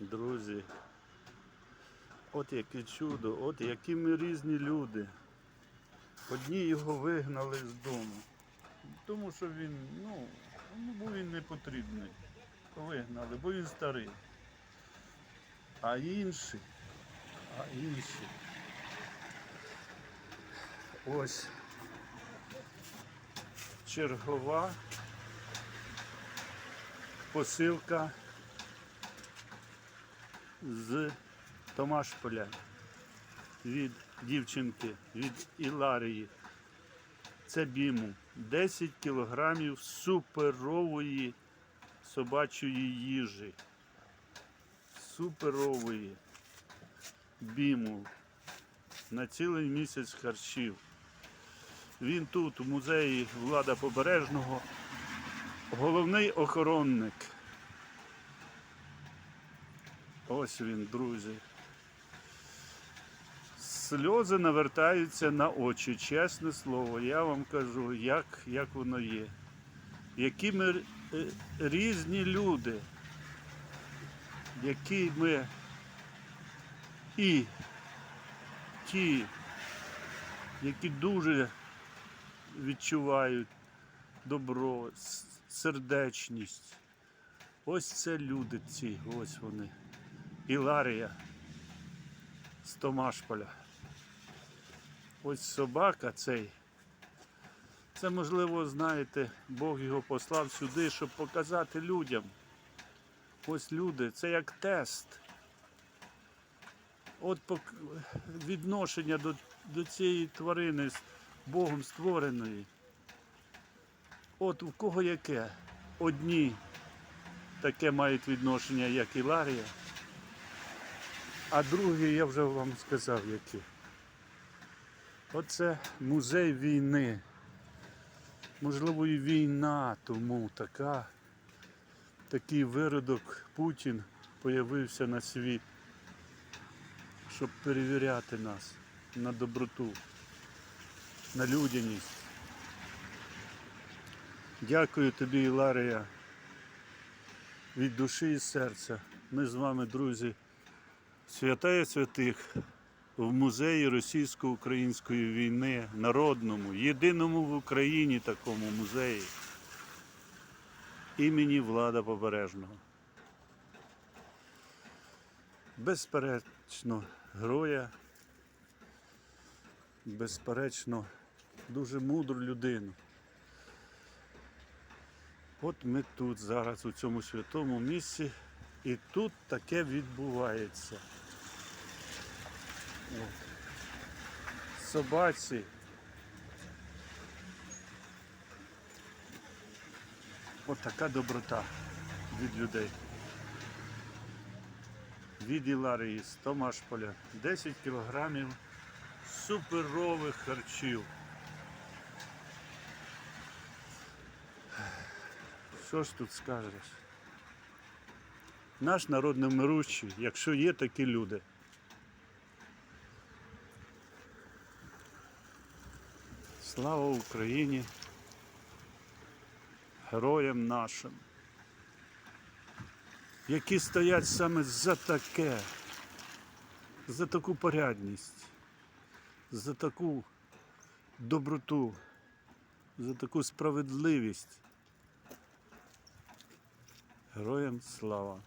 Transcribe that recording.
Друзі, от яке чудо, от які ми різні люди. Одні його вигнали з дому, тому що він, ну, бо він не потрібний. Вигнали, бо він старий. А інші, а інші. Ось чергова посилка з Томашполя від дівчинки, від Іларії. Це біму. 10 кілограмів суперової собачої їжі. Суперової біму. На цілий місяць харчів. Він тут, у музеї Влада Побережного, головний охоронник. Ось він, друзі. Сльози навертаються на очі, чесне слово. Я вам кажу, як, як воно є. Які ми е, різні люди, які ми і ті, які дуже відчувають добро, сердечність. Ось це люди ці, ось вони. Іларія з Томашполя. Ось собака цей. Це, можливо, знаєте, Бог його послав сюди, щоб показати людям. Ось люди, це як тест. От відношення до, до цієї тварини з Богом створеної. От у кого яке? Одні таке мають відношення, як Іларія, а другі я вже вам сказав які. Оце музей війни. Можливо, і війна, тому така, такий виродок Путін появився на світ, щоб перевіряти нас на доброту, на людяність. Дякую тобі, Іларія, від душі і серця. Ми з вами, друзі, святая святих в музеї російсько-української війни, народному, єдиному в Україні такому музеї імені Влада Побережного. Безперечно, героя, безперечно, дуже мудру людину. От ми тут зараз у цьому святому місці, і тут таке відбувається. Собаці. От така доброта від людей. Від Іларії з Томашполя 10 кілограмів суперових харчів. Що ж тут скажеш? Наш народ немирущий, якщо є такі люди. Слава Україні! Героям нашим, які стоять саме за таке, за таку порядність, за таку доброту, за таку справедливість. Героям слава!